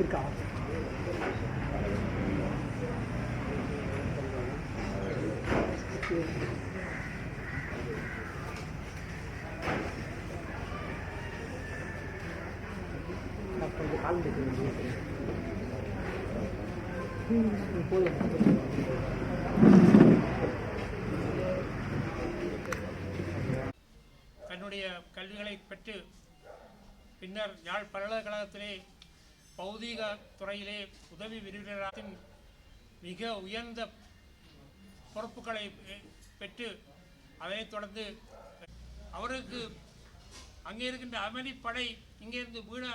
இருக்கா கொஞ்சம் கால் தன்னுடைய கல்விகளை பெற்று பின்னர் யாழ் பல்கலைக்கழகத்திலே பௌதீக துறையிலே உதவி விரிவுரையாளரின் மிக உயர்ந்த பொறுப்புகளை பெ- பெற்று அதைத் தொடர்ந்து அவருக்கு அங்கே இருக்கின்ற அமைதிப்படை இங்கிருந்து வீண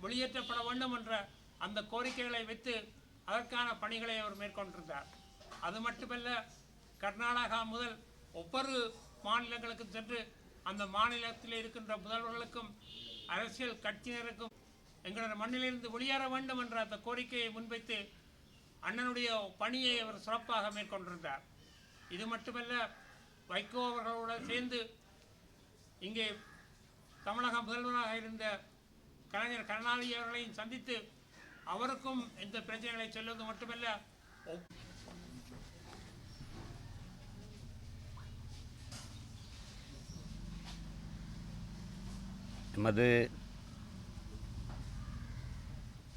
வெளியேற்றப்பட வேண்டும் என்ற அந்த கோரிக்கைகளை வைத்து அதற்கான பணிகளை அவர் மேற்கொண்டிருந்தார். அது மட்டுமல்ல கர்நாடகா முதல் ஒவ்வொரு மாநிலங்களுக்கும் சென்று அந்த மாநிலத்தில் இருக்கின்ற முதல்வர்களுக்கும் அரசியல் கட்சியினருக்கும் எங்களது மண்ணிலிருந்து வெளியேற வேண்டும் என்ற அந்த கோரிக்கையை முன்வைத்து அண்ணனுடைய பணியை அவர் சிறப்பாக மேற்கொண்டிருந்தார். இது மட்டுமல்ல வைகோ அவர்களோடு சேர்ந்து இங்கே தமிழக முதல்வராக இருந்த கலைஞர் கருணாநிதி அவர்களையும் சந்தித்து அவருக்கும் இந்த பிரச்சனைகளை சொல்வது மட்டுமல்ல நமது எமது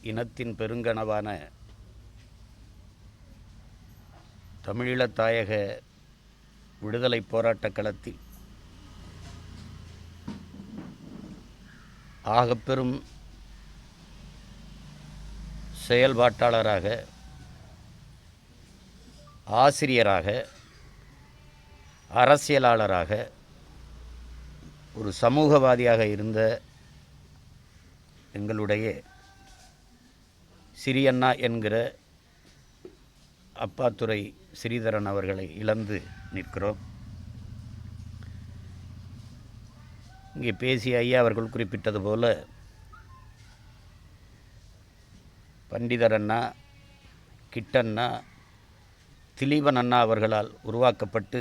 இனத்தின் பெருங்கனவான தமிழீழத்தாயக விடுதலை போராட்டக் களத்தில் ஆகப்பெரும் செயல்பாட்டாளராக ஆசிரியராக அரசியலாளராக ஒரு சமூகவாதியாக இருந்த எங்களுடைய சிறியண்ணா என்கிற அப்பாத்துரை ஸ்ரீதரன் அவர்களை இழந்து நிற்கிறோம். இங்கே பேசிய ஐயா அவர்கள் குறிப்பிட்டது போல பண்டிதர் அண்ணா கிட்டண்ணா திலீபன் அண்ணா அவர்களால் உருவாக்கப்பட்டு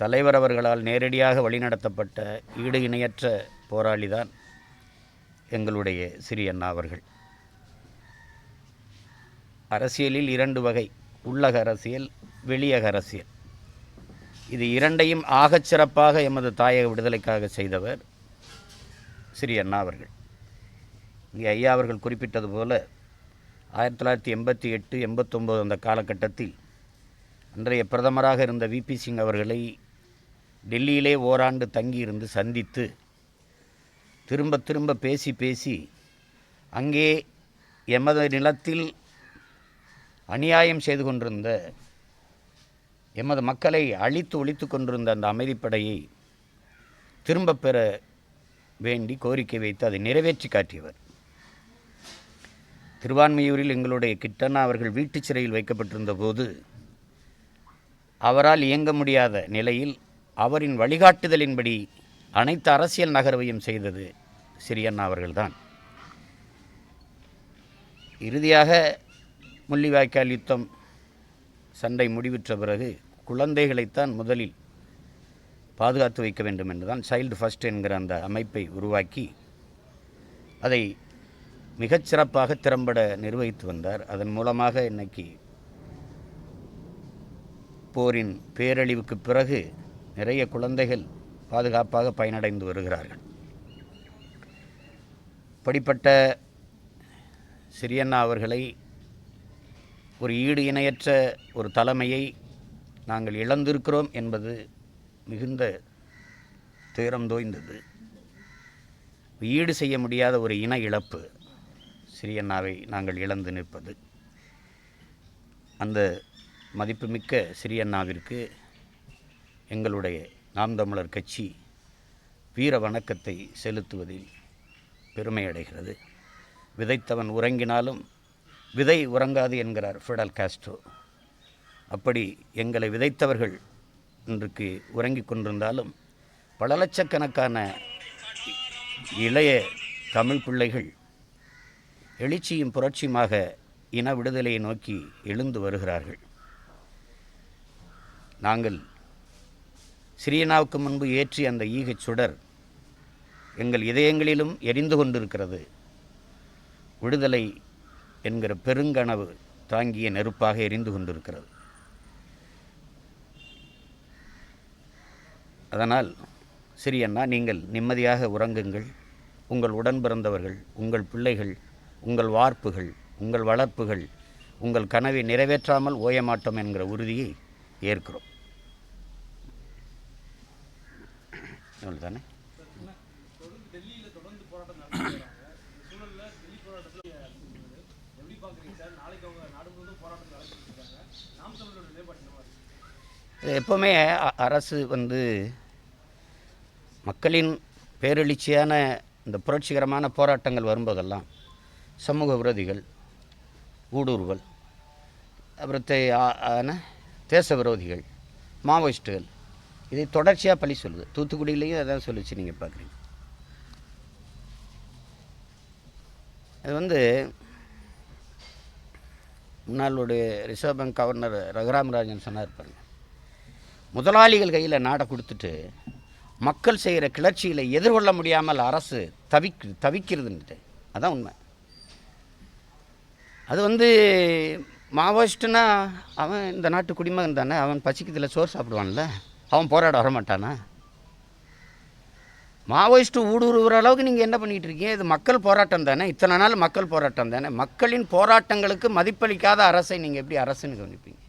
தலைவர் அவர்களால் நேரடியாக வழிநடத்தப்பட்ட ஈடு இணையற்ற போராளிதான் எங்களுடைய சிறியண்ணா அவர்கள். அரசியலில் இரண்டு வகை உள்ளக அரசியல் வெளியக அரசியல். இது இரண்டையும் ஆகச் சிறப்பாக எமது தாயக விடுதலைக்காக செய்தவர் ஸ்ரீ அண்ணா அவர்கள். இங்கே ஐயா அவர்கள் குறிப்பிட்டது போல ஆயிரத்தி தொள்ளாயிரத்தி எண்பத்தி எட்டு எண்பத்தொம்போது அந்த காலகட்டத்தில் அன்றைய பிரதமராக இருந்த விபி சிங் அவர்களை டெல்லியிலே ஓராண்டு தங்கியிருந்து சந்தித்து திரும்ப திரும்ப பேசி பேசி அங்கே எமது நிலத்தில் அநியாயம் செய்து கொண்டிருந்த எமது மக்களை அழித்து ஒழித்து கொண்டிருந்த அந்த அமைதிப்படையை திரும்பப் பெற வேண்டி கோரிக்கை வைத்து அதை நிறைவேற்றி காட்டியவர். திருவான்மையூரில் எங்களுடைய கிட்டண்ணா அவர்கள் வீட்டுச் சிறையில் வைக்கப்பட்டிருந்த போது அவரால் இயங்க முடியாத நிலையில் அவரின் வழிகாட்டுதலின்படி அனைத்து அரசியல் நகர்வையும் செய்தது சிறியண்ணா அவர்கள்தான். இறுதியாக முள்ளிவாய்க்கால் யுத்தம் சண்டை முடிவுற்ற பிறகு குழந்தைகளைத்தான் முதலில் பாதுகாத்து வைக்க வேண்டும் என்றுதான் சைல்டு ஃபஸ்ட் என்கிற அந்த அமைப்பை உருவாக்கி அதை மிகச்சிறப்பாக திறம்பட நிர்வகித்து வந்தார். அதன் மூலமாக இன்னைக்கு போரின் பேரழிவுக்கு பிறகு நிறைய குழந்தைகள் பாதுகாப்பாக பயனடைந்து வருகிறார்கள். இப்படிப்பட்ட சிறியண்ணா அவர்களை ஒரு ஈடு இணையற்ற ஒரு தலைமையை நாங்கள் இழந்திருக்கிறோம் என்பது மிகுந்த துயரம் தோய்ந்தது. ஈடு செய்ய முடியாத ஒரு இன இழப்பு சிறியண்ணாவை நாங்கள் இழந்து நிற்பது. அந்த மதிப்புமிக்க சிறியண்ணாவிற்கு எங்களுடைய நாம் தமிழர் கட்சி வீர வணக்கத்தை செலுத்துவதில் பெருமையடைகிறது விதைத்தவன் உறங்கினாலும் விதை உறங்காது என்கிறார் ஃபிடல் காஸ்ட்ரோ அப்படி எங்களை விதைத்தவர்கள் இன்றைக்கு உறங்கிக் கொண்டிருந்தாலும் பல லட்சக்கணக்கான இளைய தமிழ் பிள்ளைகள் எழுச்சியும் புரட்சியுமாக இன விடுதலையை நோக்கி எழுந்து வருகிறார்கள். நாங்கள் சிறியனாவுக்கு முன்பு ஏற்றிய அந்த ஈகச் சுடர் எங்கள் இதயங்களிலும் எரிந்து கொண்டிருக்கிறது. விடுதலை என்கிற பெருங்கனவு தாங்கிய நெருப்பாக எரிந்து கொண்டிருக்கிறது. அதனால் சிறியண்ணா நீங்கள் நிம்மதியாக உறங்குங்கள். உங்கள் உடன் பிறந்தவர்கள் உங்கள் பிள்ளைகள் உங்கள் வார்ப்புகள் உங்கள் வளர்ப்புகள் உங்கள் கனவை நிறைவேற்றாமல் ஓயமாட்டோம் என்கிற உறுதியை ஏற்கிறோம். தானே எப்போவுமே அ- அரசு வந்து மக்களின் பேரெழுச்சியான இந்த புரட்சிகரமான போராட்டங்கள் வரும்போதெல்லாம் சமூக விரோதிகள் ஊடுருவல் அப்புறம் தே ஆன தேச விரோதிகள் மாவோயிஸ்ட்டுகள் இதை தொடர்ச்சியாக பழி சொல்லுது. தூத்துக்குடியிலையும் அதான் சொல்லிச்சு நீங்கள் பார்க்குறீங்க அது வந்து முன்னாளுடைய reserve bank governor Raghuram Rajan சொன்னார் பாருங்க. முதலாளிகள் கையில் நாடை கொடுத்துட்டு மக்கள் செய்கிற கிளர்ச்சிகளை எதிர்கொள்ள முடியாமல் அரசு தவிக்கு தவிக்கிறதுன்ட்டு அதான் உண்மை. அது வந்து மாவோயிஸ்ட்டுனா அவன் இந்த நாட்டு குடிமகன் தானே அவன் பசிக்கத்தில் சோறு சாப்பிடுவான்ல அவன் போராட வரமாட்டானா? மாவோயிஸ்ட்டு ஊடுருவுற அளவுக்கு நீங்கள் என்ன பண்ணிகிட்டு இருக்கீங்க? இது மக்கள் போராட்டம் தானே? இத்தனை நாள் மக்கள் போராட்டம் தானே? மக்களின் போராட்டங்களுக்கு மதிப்பளிக்காத அரசை நீங்கள் எப்படி அரசுன்னு கவனிப்பீங்க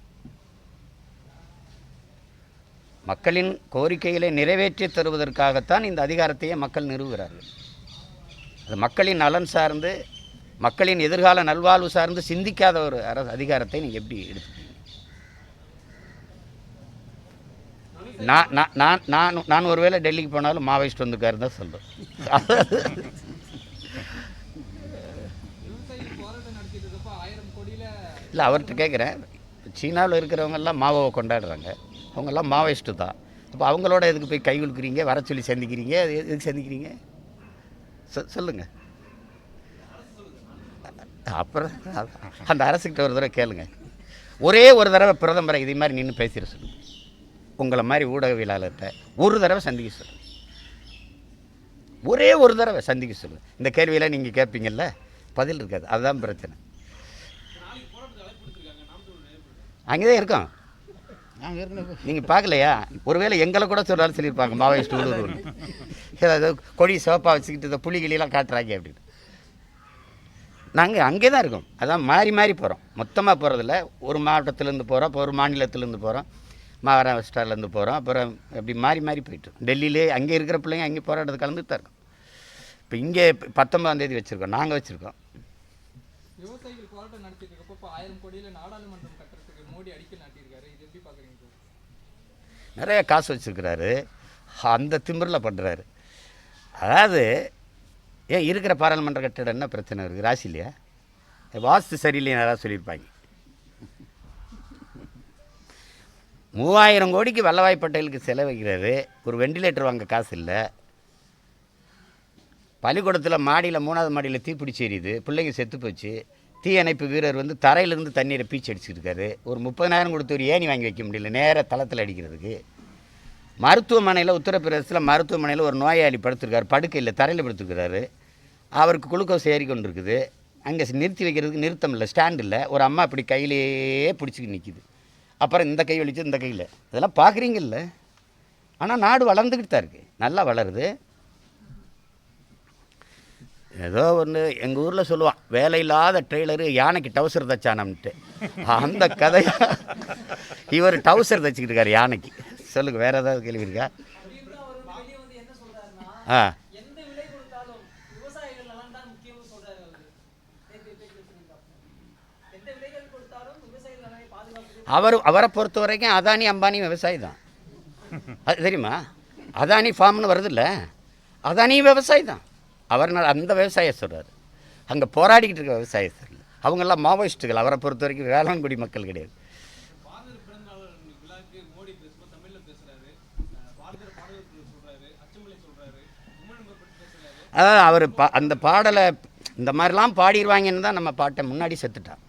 மக்களின் கோரிக்கைகளை நிறைவேற்றி தருவதற்காகத்தான் இந்த அதிகாரத்தையே மக்கள் நிறுவுகிறார்கள். அது மக்களின் நலன் சார்ந்து மக்களின் எதிர்கால நல்வாழ்வு சார்ந்து சிந்திக்காத ஒரு அரசு அதிகாரத்தை நீங்கள் எப்படி எடுத்துக்கீங்க நான் நான் நான் நான் நான் ஒருவேளை டெல்லிக்கு போனாலும் மாவோயிஸ்ட் வந்துக்காரு தான் சொல்கிறேன் இல்லை அவர்கிட்ட கேட்குறேன் சீனாவில் இருக்கிறவங்கெல்லாம் மாவோவை கொண்டாடுறாங்க. அவங்கெல்லாம் மாவோயிஸ்ட்டு தான். அப்போ அவங்களோட எதுக்கு போய் கை கொடுக்குறீங்க வர சொல்லி சந்திக்கிறீங்க? எதுக்கு சந்திக்கிறீங்க? சொ சொல்லுங்கள் அப்புறம் அந்த அரசுக்கிட்ட ஒரு தடவை கேளுங்க. ஒரே ஒரு தடவை பிரதமரை இதே மாதிரி நின்று பேசிட சொல்லுங்க. உங்களை மாதிரி ஊடகவியலாளர்கிட்ட ஒரு தடவை சந்திக்க சொல்லுங்க ஒரே ஒரு தடவை சந்திக்க சொல்லுங்க இந்த கேள்வியெல்லாம் நீங்கள் கேட்பீங்கல்ல? பதில் இருக்காது. அதுதான் பிரச்சனை. அங்கே தான் இருக்கோம் நீங்கள் பார்க்கலையா? ஒருவேளை எங்களை கூட சொல்கிறாரு சொல்லியிருப்பாங்க மாவோயிஸ்ட் ஊடுருவல் ஏதாவது கொடி சிவப்பாக வச்சுக்கிட்டு இந்த புலிகளெல்லாம் காட்டுறாங்க அப்படின்னு. நாங்கள் அங்கே தான் இருக்கோம். அதான் மாறி மாறி போகிறோம் மொத்தமாக போகிறதில்ல ஒரு மாவட்டத்துலேருந்து போகிறோம் இப்போ ஒரு மாநிலத்திலேருந்து போகிறோம் மகாராஷ்டிராலேருந்து போகிறோம் அப்புறம் அப்படி மாறி மாறி போயிட்டு டெல்லியிலே அங்கே இருக்கிற பிள்ளைங்க அங்கே போராட்டத்து கலந்துட்டு தான் இருக்கோம். இப்போ இங்கே பத்தொன்பதாம் தேதி வச்சுருக்கோம். நாங்கள் வச்சுருக்கோம். விவசாயிகள் போராட்டம் நடத்திட்டு இருக்கப்ப ஆயிரம் கோடியில நாடாளுமன்றம் கட்டுறதுக்கு மோடி அடிக்கல் நாட்டியிருக்காரு. இது எப்படி நிறைய காசு வச்சுருக்கிறாரு. அந்த திமிரில் பண்ணுறாரு அதாவது ஏன் இருக்கிற பாராளுமன்ற கட்டிடம் என்ன பிரச்சனை இருக்குது ராசி இல்லையா வாஸ்து சரியில்லைன்னு யாராவது சொல்லியிருப்பாங்க. மூவாயிரம் கோடிக்கு வல்லவாய் பட்டேலுக்கு செலவழிக்கிறாரு ஒரு வெண்டிலேட்டர் வாங்க காசு இல்லை. பள்ளிக்கூடத்தில் மாடியில் மூணாவது மாடியில் தீப்பிடிச்சி எரியுது. பிள்ளைங்க செத்து போச்சு. தீயணைப்பு வீரர் வந்து தரையிலேருந்து தண்ணீரை பீச்சு அடிச்சுருக்காரு ஒரு முப்பதனாயிரம் கொடுத்து ஒரு ஏணி வாங்கி வைக்க முடியல. நேராக தளத்தில் அடிக்கிறதுக்கு. மருத்துவமனையில் உத்தரப்பிரதேசத்தில் மருத்துவமனையில் ஒரு நோயாளி படுத்திருக்காரு. படுக்கையில் தரையில் படுத்துருக்கிறாரு. அவருக்கு குளுக்கோஸ் ஏறி கொண்டு இருக்குது அங்கே நிறுத்தி வைக்கிறதுக்கு நிறுத்தம் இல்லை ஸ்டாண்ட் இல்லை. ஒரு அம்மா இப்படி கையிலேயே பிடிச்சிக்கிட்டு நிற்கிது அப்புறம் இந்த கை வலிச்சு இந்த கையில். இதெல்லாம் பார்க்குறீங்கல்ல. ஆனால் நாடு வளர்ந்துக்கிட்டு தான் இருக்குது நல்லா வளருது. ஏதோ ஒன்று எங்கள் ஊரில் சொல்லுவான் வேலையில்லாத ட்ரெய்லரு யானைக்கு டவுசர் தச்சானம்ட்டு அந்த கதையா இவர் டவுசர் தச்சுக்கிட்டு இருக்காரு யானைக்கு. சொல்லுங்கள் வேறு ஏதாவது கேள்வி இருக்கா? ஆ எந்த விலை கொடுத்தாலும் விவசாயிகள் நலன் தான் முக்கியம்னு சொல்றாரு அவரு நேத்து பேட்டி சொல்லியிருக்காரு. எந்த விலைகள் கொடுத்தாலும் விவசாயிகள் நலனை பாதுகாக்கிறது அவர் அவரை பொறுத்த வரைக்கும் அதானி அம்பானி விவசாயி தான். அது தெரியுமா? அதானி ஃபார்ம்னு வருதுல்ல அதானி விவசாயி தான். அவர் அந்த விவசாய சொல்கிறார் அங்கே போராடிக்கிட்டு இருக்க விவசாய சொல்லல அவங்கெல்லாம் மாவோயிஸ்ட்டுகள் அவரை பொறுத்த வரைக்கும் வேளாண்குடி மக்கள் கிடையாது. அதாவது அவர் பா அந்த பாடலை இந்த மாதிரிலாம் பாடிடுவாங்கன்னு தான் நம்ம பாட்டை முன்னாடி செத்துட்டான்.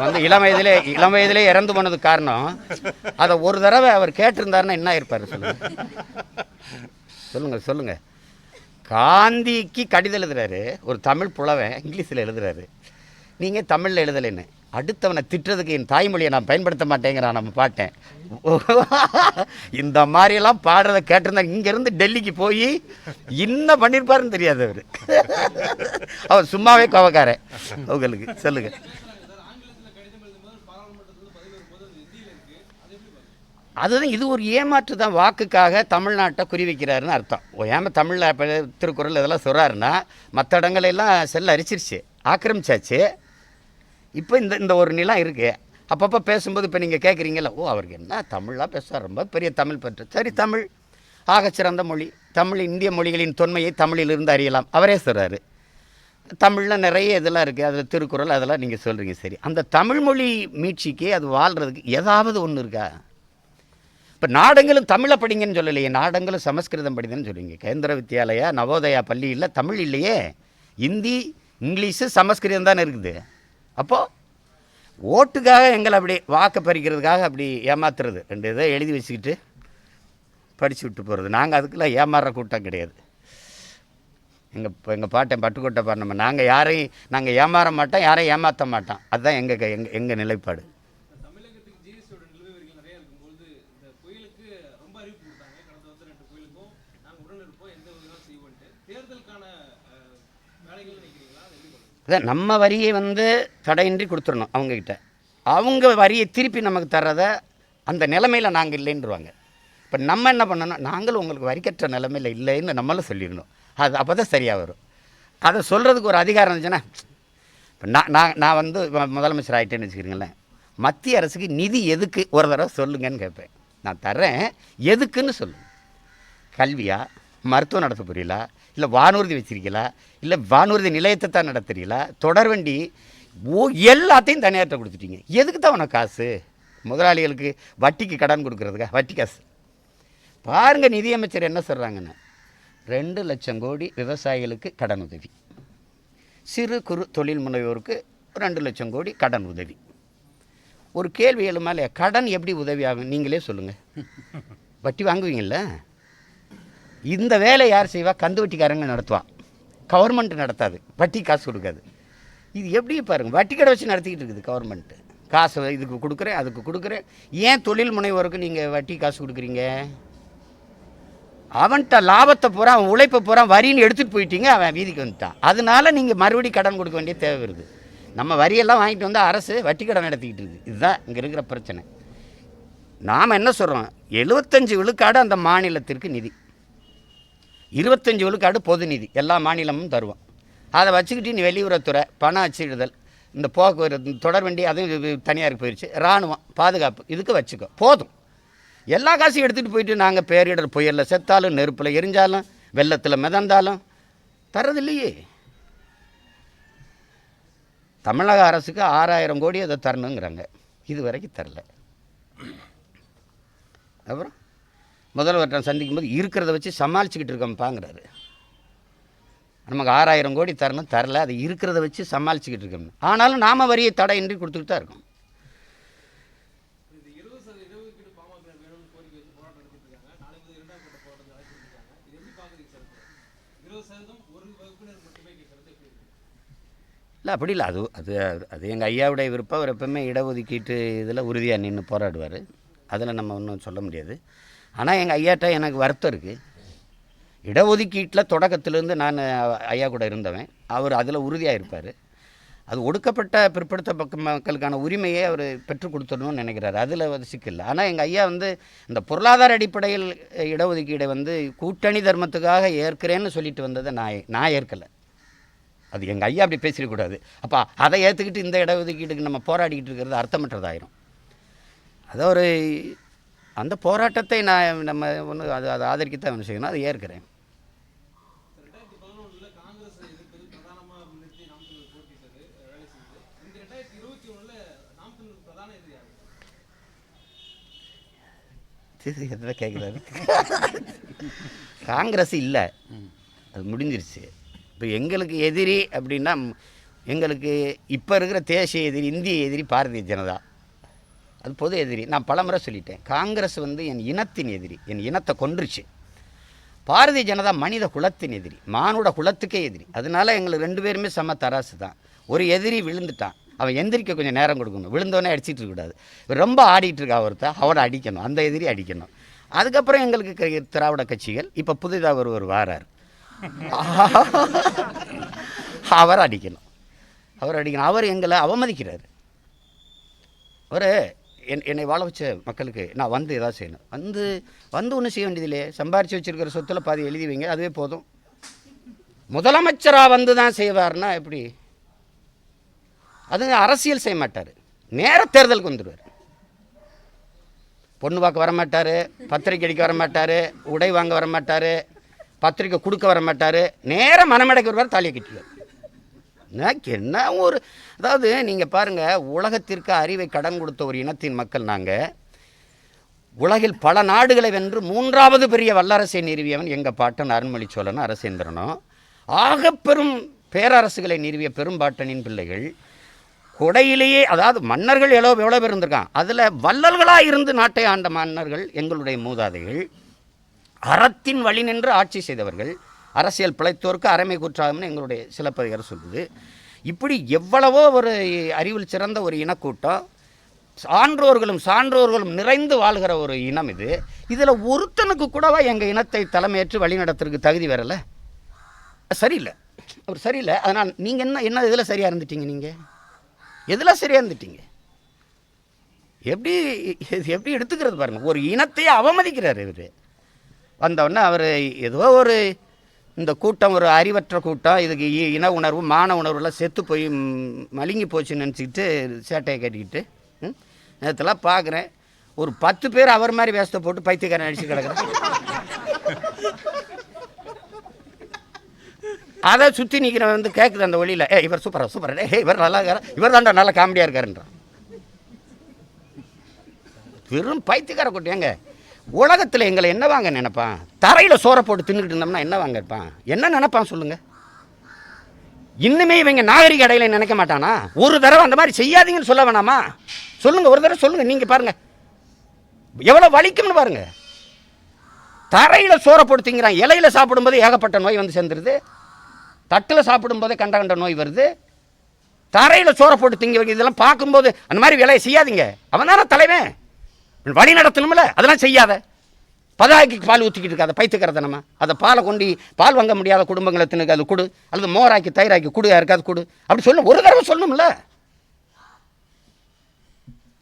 வந்து இளம் வயதிலே இளம் வயதிலே இறந்து போனதுக்கு காரணம். அதை ஒரு தடவை அவர் கேட்டிருந்தாருன்னா என்ன இருப்பார் சொல்லுங்க. சொல்லுங்க சொல்லுங்க. காந்திக்கு கடிதம் எழுதுறாரு. ஒரு தமிழ் புலவன் இங்கிலீஷில் எழுதுறாரு. நீங்கள் தமிழில் எழுதலைன்னு. அடுத்தவனை திட்டுறதுக்கு என் தாய்மொழியை நான் பயன்படுத்த மாட்டேங்கிறான் நம்ம பாட்டேன். இந்த மாதிரியெல்லாம் பாடுறதை கேட்டிருந்தா இங்கேருந்து டெல்லிக்கு போய் என்ன பண்ணியிருப்பாருன்னு தெரியாது அவர். அவர் சும்மாவே கோவக்காரன். உங்களுக்கு சொல்லுங்கள் அது அதுதான் இது ஒரு ஏமாற்று தான் வாக்குக்காக தமிழ்நாட்டை குறி வைக்கிறாருன்னு அர்த்தம். ஓ, ஏமா தமிழில் திருக்குறள் இதெல்லாம் சொல்கிறாருன்னா மற்ற இடங்களெல்லாம் செல்ல அரிச்சிருச்சு. ஆக்கிரமிச்சாச்சு. இப்போ இந்த இந்த ஒரு நிலம் இருக்குது அப்பப்போ பேசும்போது இப்போ நீங்கள் கேட்குறீங்களா ஓ அவருக்கு என்ன தமிழாக பேசுவார் ரொம்ப பெரிய தமிழ் பற்று. சரி தமிழ். ஆகச்சிறந்த மொழி. தமிழ் இந்திய மொழிகளின் தொன்மையை தமிழிலிருந்து அறியலாம். அவரே சொல்கிறாரு தமிழில் நிறைய இதெல்லாம் இருக்குது அதில் திருக்குறள் அதெல்லாம் நீங்கள் சொல்கிறீங்க சரி. அந்த தமிழ் மொழி மீட்சிக்கு அது வாழ்கிறதுக்கு ஏதாவது ஒன்று இருக்கா? இப்போ நாடங்களும் தமிழை படிங்கன்னு சொல்லலையே. நாடங்களும் சமஸ்கிருதம் படிங்கன்னு சொல்லுவீங்க கேந்திர வித்யாலயா நவோதயா பள்ளியில் தமிழ் இல்லையே. ஹிந்தி இங்கிலீஷு சமஸ்கிருதம் தானே இருக்குது. அப்போது ஓட்டுக்காக எங்களை அப்படி வாக்கை பறிக்கிறதுக்காக அப்படி ஏமாத்துறது. ரெண்டு இதை எழுதி வச்சுக்கிட்டு படித்து விட்டு போகிறது நாங்கள் அதுக்கெல்லாம் ஏமாறுற கூட்டம் கிடையாது. எங்கள் இப்போ எங்கள் பாட்டன் பட்டுக்கோட்டை பாடினோம் நாங்கள் யாரையும் நாங்கள் ஏமாற மாட்டோம் யாரையும் ஏமாற்ற மாட்டோம். அதுதான் எங்கள் எங்கள் எங்கள் நிலைப்பாடு. அதான் நம்ம வரியை வந்து தடையின்றி கொடுத்துடணும் அவங்கக்கிட்ட அவங்க வரியை திருப்பி நமக்கு தர்றதை அந்த நிலமையில் நாங்கள் இல்லைன்றுவாங்க. இப்போ நம்ம என்ன பண்ணணும்? நாங்களும் உங்களுக்கு வரிக்கற்ற நிலமையில் இல்லைன்னு நம்மளும் சொல்லிடணும். அது அப்போ தான் சரியாக வரும். அதை சொல்கிறதுக்கு ஒரு அதிகாரம் இருந்துச்சுன்னா இப்போ நான் நான் நான் வந்து முதலமைச்சர் ஆகிட்டேன்னு வச்சுக்கிறீங்களேன். மத்திய அரசுக்கு நிதி எதுக்கு? ஒரு தடவை சொல்லுங்கன்னு கேட்பேன். நான் தர்றேன். எதுக்குன்னு சொல்லு. கல்வியா? மருத்துவம் நடத்த புரியலா? இல்லை வானூர்தி வச்சிருக்கீங்களா? இல்லை வானூர்தி நிலையத்தை தான் நடத்துறீங்களா? தொடர்வண்டி ஓ எல்லாத்தையும் தனியார்கிட்ட கொடுத்துட்டீங்க. எதுக்கு தான் உனக்கு காசு? முதலாளிகளுக்கு வட்டிக்கு கடன் கொடுக்குறதுக்கா? வட்டி காசு. பாருங்கள் நிதியமைச்சர் என்ன சொல்கிறாங்கன்னு ரெண்டு லட்சம் கோடி விவசாயிகளுக்கு கடன் உதவி. சிறு குறு தொழில் முனைவோருக்கு ரெண்டு லட்சம் கோடி கடன் உதவி. ஒரு கேள்வி எழுமாலே கடன் எப்படி உதவி ஆகும்? நீங்களே சொல்லுங்கள் வட்டி வாங்குவீங்கள்ல இந்த வேலை யார் செய்வா? கந்து வட்டிக்காரங்க நடத்துவான் கவர்மெண்ட் நடத்தாது. வட்டி காசு கொடுக்காது. இது எப்படி பாருங்கள் வட்டி கடை வச்சு நடத்திக்கிட்டு இருக்குது கவர்மெண்ட்டு காசு இதுக்கு கொடுக்குறேன் அதுக்கு கொடுக்குறேன். ஏன் தொழில் முனைவோருக்கு நீங்கள் வட்டி காசு கொடுக்குறீங்க? அவன்கிட்ட லாபத்தை பூரா அவன் உழைப்பை பூரா வரின்னு எடுத்துகிட்டு போயிட்டீங்க அவன் வீதிக்கு வந்துட்டான். அதனால நீங்கள் மறுபடியும் கடன் கொடுக்க வேண்டிய தேவை வருது. நம்ம வரியெல்லாம் வாங்கிட்டு வந்தால் அரசு வட்டி கடன் நடத்திக்கிட்டு இருக்குது. இதுதான் இங்கே இருக்கிற பிரச்சனை. நாம் என்ன சொல்கிறோம் எழுபத்தஞ்சு விழுக்காடு அந்த மாநிலத்திற்கு நிதி. இருபத்தஞ்சி விழுக்காடு பொது நிதி எல்லா மாநிலமும் தருவோம். அதை வச்சுக்கிட்டு நீ வெளியுறவுத்துறை பணம் அச்சிடுதல் இந்த போக்குவரத்து தொடர் வண்டி அதுவும் இது தனியாருக்கு போயிடுச்சு இராணுவம் பாதுகாப்பு இதுக்கு வச்சுக்கோ. போதும். எல்லா காசையும் எடுத்துகிட்டு போயிட்டு நாங்கள் பேரிடர் புயலில் செத்தாலும் நெருப்பில் எரிஞ்சாலும் வெள்ளத்தில் மிதந்தாலும் தர்றதில்லையே தமிழக அரசுக்கு ஆறாயிரம் கோடி அதை தரணுங்கிறாங்க. இது வரைக்கும் தரல. அப்புறம்? முதல்வர்கிட்ட சந்திக்கும் போது இருக்கிறத வச்சு சமாளிச்சுக்கிட்டு இருக்கோம்ப்பாங்கிறாரு. நமக்கு ஆறாயிரம் கோடி தரணும் தரல அது இருக்கிறத வச்சு சமாளிச்சுக்கிட்டு இருக்கோம். ஆனாலும் நாம வரியை தடையின்றி கொடுத்துக்கிட்டு தான் இருக்கோம். இல்லை அப்படி இல்லை. அது அது அது எங்கள் ஐயாவுடைய விருப்பம். அவர் எப்பவுமே இடஒதுக்கீட்டு இதில் உறுதியாக நின்று போராடுவார். அதில் நம்ம ஒன்றும் சொல்ல முடியாது. ஆனால் எங்கள் ஐயாட்ட எனக்கு வருத்தம் இருக்குது இடஒதுக்கீட்டில் தொடக்கத்திலேருந்து நான் ஐயா கூட இருந்தவன். அவர் அதில் உறுதியாக இருப்பார். அது ஒடுக்கப்பட்ட பிற்படுத்த மக்களுக்கான உரிமையை அவர் பெற்றுக் கொடுத்துடணும்னு நினைக்கிறாரு. அதில் வந்து சிக்கல் ஆனால் எங்கள் ஐயா வந்து இந்த பொருளாதார அடிப்படையில் இடஒதுக்கீடை வந்து கூட்டணி தர்மத்துக்காக ஏற்கிறேன்னு சொல்லிட்டு வந்ததை நான் நான் ஏற்கலை. அது எங்கள் ஐயா அப்படி பேசிடக்கூடாது அப்போ அதை ஏற்றுக்கிட்டு இந்த இடஒதுக்கீட்டுக்கு நம்ம போராடிக்கிட்டு இருக்கிறது அர்த்தமற்றதாயிரும். அதை ஒரு அந்த போராட்டத்தை நான் நம்ம ஒன்று அது அதை ஆதரிக்கத்தான் ஒன்று செய்யணும்? அதை ஏற்கிறேன். காங்கிரஸ் எதில் கேட்குறாரு காங்கிரஸ் இல்லை. அது முடிஞ்சிருச்சு. இப்போ எங்களுக்கு எதிரி அப்படின்னா எங்களுக்கு இப்போ இருக்கிற தேசிய எதிரி இந்திய எதிரி பாரதிய ஜனதா. அது பொது எதிரி. நான் பலமுறை சொல்லிட்டேன். காங்கிரஸ் வந்து என் இனத்தின் எதிரி. என் இனத்தை கொன்றுச்சு. பாரதிய ஜனதா மனித குலத்தின் எதிரி. மானுட குலத்துக்கே எதிரி. அதனால எங்களுக்கு ரெண்டு பேருமே சம தராசு தான். ஒரு எதிரி விழுந்துட்டான். அவன் எந்திரிக்க கொஞ்சம் நேரம் கொடுக்கணும். விழுந்தோடனே அடிச்சிட்டு இருக்கக்கூடாது ரொம்ப ஆடிட்டு இருக்கா ஒருத்தன் அவனை அடிக்கணும். அந்த எதிரி அடிக்கணும். அதுக்கப்புறம் எங்களுக்கு திராவிட கட்சிகள். இப்போ புதிதாக ஒருவர் வாரார். அவர் அடிக்கணும். அவர் அடிக்கணும். அவர் எங்களை அவமதிக்கிறார். அவர் என் என்னை வாழ வச்ச மக்களுக்கு நான் வந்து எதாவது செய்யணும். வந்து வந்து ஒன்றும் செய்ய வேண்டியதில்லையே. சம்பாரித்து வச்சிருக்கிற சொத்துல பாதி எழுதி வைங்க அதுவே போதும். முதலமைச்சராக வந்து தான் செய்வார்னா எப்படி? அது அரசியல் செய்ய மாட்டார். நேர தேர்தலுக்கு வந்துடுவார் பொண்ணு பார்க்க வர மாட்டார் பத்திரிக்கை அடிக்க வர மாட்டார் உடை வாங்க வர மாட்டார் பத்திரிக்கை கொடுக்க வர மாட்டார் நேர மனமடைக்கு வருவார் தாலியை கட்டிடுவார். எனக்கு என்ன ஒரு அதாவது நீங்கள் பாருங்கள் உலகத்திற்கு அறிவை கடன் கொடுத்த ஒரு இனத்தின் மக்கள் நாங்கள் உலகில் பல நாடுகளை வென்று மூன்றாவது பெரிய வல்லரசை நிறுவியவன் எங்கள் பாட்டன் அருண்மொழி சோழன் அரசேந்திரனும். ஆகப்பெரும் பேரரசுகளை நிறுவிய பெரும்பாட்டனின் பிள்ளைகள். கொடையிலேயே அதாவது மன்னர்கள் எவ்வளோ எவ்வளோ பேர் இருந்திருக்கான் அதில் வள்ளல்களாக இருந்து நாட்டை ஆண்ட மன்னர்கள் எங்களுடைய மூதாதைகள். அறத்தின் வழி நின்று ஆட்சி செய்தவர்கள். அரசியல் பிழைத்தோருக்கு அறமை குற்றாகும்னு எங்களுடைய சிலப்பதிகாரம் சொல்லுது. இப்படி எவ்வளவோ ஒரு அறிவில் சிறந்த ஒரு இனக்கூட்டம் சான்றோர்களும் சான்றோர்களும் நிறைந்து வாழ்கிற ஒரு இனம் இது. இதில் ஒருத்தனுக்கு கூடவா எங்கள் இனத்தை தலைமையேற்று வழிநடத்துறதுக்கு தகுதி வரலை? சரியில்லை. அவர் சரியில்லை. அதனால் நீங்கள் என்ன என்ன இதில் சரியாக இருந்துட்டீங்க நீங்கள் எதில் சரியாக இருந்துட்டீங்க? எப்படி எப்படி எடுத்துக்கிறது பாருங்கள் ஒரு இனத்தையே அவமதிக்கிறார் இவர். வந்தவுடனே அவர் ஏதோ ஒரு இந்த கூட்டம் ஒரு அறிவற்ற கூட்டம். இதுக்கு இ- இன உணர்வு மான உணர்வுலாம் செத்து போய் ம், போச்சுன்னு நினச்சிக்கிட்டு சேட்டையை கட்டிக்கிட்டு ம், பார்க்குறேன் ஒரு பத்து பேர் அவர் மாதிரி வேஷத்தை போட்டு பைத்தியக்காரன் அடிச்சு கிடக்குறேன். அதை சுற்றி நிற்கிறவன் வந்து கேட்குது அந்த ஒளியில் ஏ இவர் சூப்பரா சூப்பரா ஏ இவர் நல்லா இருக்காரு? இவர் தாண்டா நல்லா காமெடியாக இருக்காருன்றான். வெறும் பைத்தியக்கார குட்டி ஏங்க உலகத்தில் எங்களை என்ன வாங்க நினைப்பான்? தரையில் சோற போட்டு தின்னுக்கிட்டு இருந்தோம்னா என்ன வாங்க இருப்பான்? என்ன நினைப்பான் சொல்லுங்க? இன்னுமே இவங்க நாகரிக அடையில நினைக்க மாட்டானா? ஒரு தடவை அந்த மாதிரி செய்யாதீங்கன்னு சொல்ல வேணாமா? சொல்லுங்க ஒரு தடவை சொல்லுங்க நீங்க பாருங்க. எவ்வளோ வலிக்கும்னு பாருங்க. தரையில் சோறை போட்டு திங்கிறான். இலையில சாப்பிடும்போது ஏகப்பட்ட நோய் வந்து சேர்ந்துருது. தட்டில் சாப்பிடும்போதே கண்ட கண்ட நோய் வருது. தரையில் சோற போட்டு திங்க இதெல்லாம் பார்க்கும்போது அந்த மாதிரி வேலையை செய்யாதீங்க. அவன் தானே தலைவன். வழி நடத்தணும்ல? அதெல்லாம் செய்யாத. பதாய்க்கு பால் ஊற்றிக்கிட்டு இருக்காத பைத்துக்கிறத நம்ம அதை பாலை கொண்டு பால் வாங்க முடியாத குடும்பங்களை தின்னுக்கு அது கொடு. அல்லது மோராக்கி தயிராக்கி கொடு யாருக்காவது கொடு. அப்படி சொல்லணும். ஒரு தடவை சொல்லணும்ல.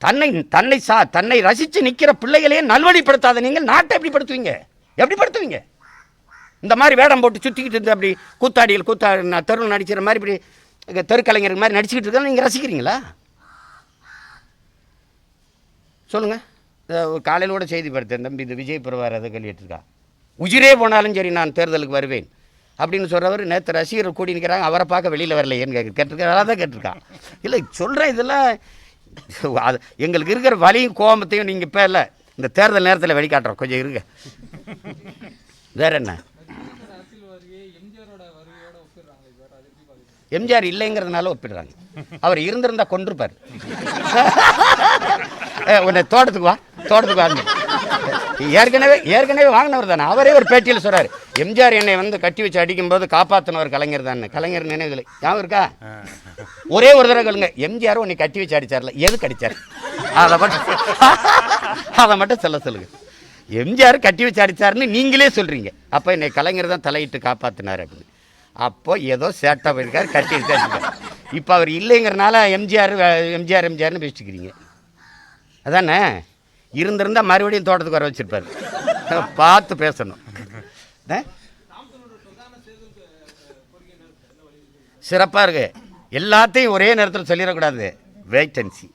தன்னை தன்னை சா தன்னை ரசித்து நிற்கிற பிள்ளைகளையே நல்வழிப்படுத்தாத நீங்கள் நாட்டை எப்படி படுத்துவீங்க? எப்படி படுத்துவீங்க? இந்த மாதிரி வேடம் போட்டு சுற்றிக்கிட்டு இருந்து அப்படி கூத்தாடிகள் கூத்தா தெருவில் நடிக்கிற மாதிரி இப்படி இங்க தெருக்கலைஞர் மாதிரி நடிச்சுக்கிட்டு இருக்கா நீங்கள் ரசிக்கிறீங்களா? சொல்லுங்கள் காலையில் கூட செய்தி பார்த்தேன் தம்பி இந்த விஜய் பெறுவார் அதை கேள்விட்டுருக்கா உயிரே போனாலும் சரி நான் தேர்தலுக்கு வருவேன். அப்படின்னு சொல்கிறவர் நேற்று ரசிகர் கூடி நிற்கிறாங்க அவரை பார்க்க வெளியில் வரலையேன்னு கேட்க கேட்டிருக்கா? தான் கேட்டிருக்கான் இல்லை சொல்கிறேன் இதெல்லாம் அது எங்களுக்கு இருக்கிற வலியும் கோபத்தையும் நீங்கள் இப்போ இல்லை இந்த தேர்தல் நேரத்தில் வெளிக்காட்டுறோம் கொஞ்சம் இருங்க. வேற என்ன? எம்ஜிஆர் இல்லைங்கிறதுனால ஒப்பிடுறாங்க. அவர் இருந்திருந்தா கொண்டிருப்பார் உன்னை தோட்டத்துக்கு வா. தோட்டத்துக்கு வாங்க. ஏற்கனவே ஏற்கனவே வாங்கினவர் தானே. அவரே ஒரு பேட்டியில் சொல்றாரு. எம்ஜிஆர் என்னை வந்து கட்டி வச்சு அடிக்கும்போது காப்பாற்றினவர் கலைஞர் தானே. கலைஞர் நினைவுகள் ஞாபகம் இருக்கா? ஒரே ஒரு தடவை கேளுங்க. எம்ஜிஆர் உன்னை கட்டி வச்சு அடிச்சார்ல. எது கடிச்சார் அதை மட்டும் அதை மட்டும் சொல்ல சொல்லுங்க. எம்ஜிஆர் கட்டி வச்சு அடிச்சாருன்னு நீங்களே சொல்றீங்க. அப்போ என்னை கலைஞர் தான் தலையிட்டு காப்பாற்றினார் அப்படின்னு. அப்போ ஏதோ சேட்டா போயிருக்காரு கட்டி வச்சு இப்போ அவர் இல்லைங்கிறனால எம்ஜிஆர் எம்ஜிஆர் எம்ஜிஆர்னு பேசிட்டுக்கிறீங்க அதானே? இருந்திருந்தா மறுபடியும் தோட்டத்துக்கு வர வச்சிருப்பாரு. பார்த்து பேசணும். ஆ? சிறப்பா இருக்கு. எல்லாத்தையும் ஒரே நேரத்தில் சொல்லிடக்கூடாது வெயிட் அண்ட் சி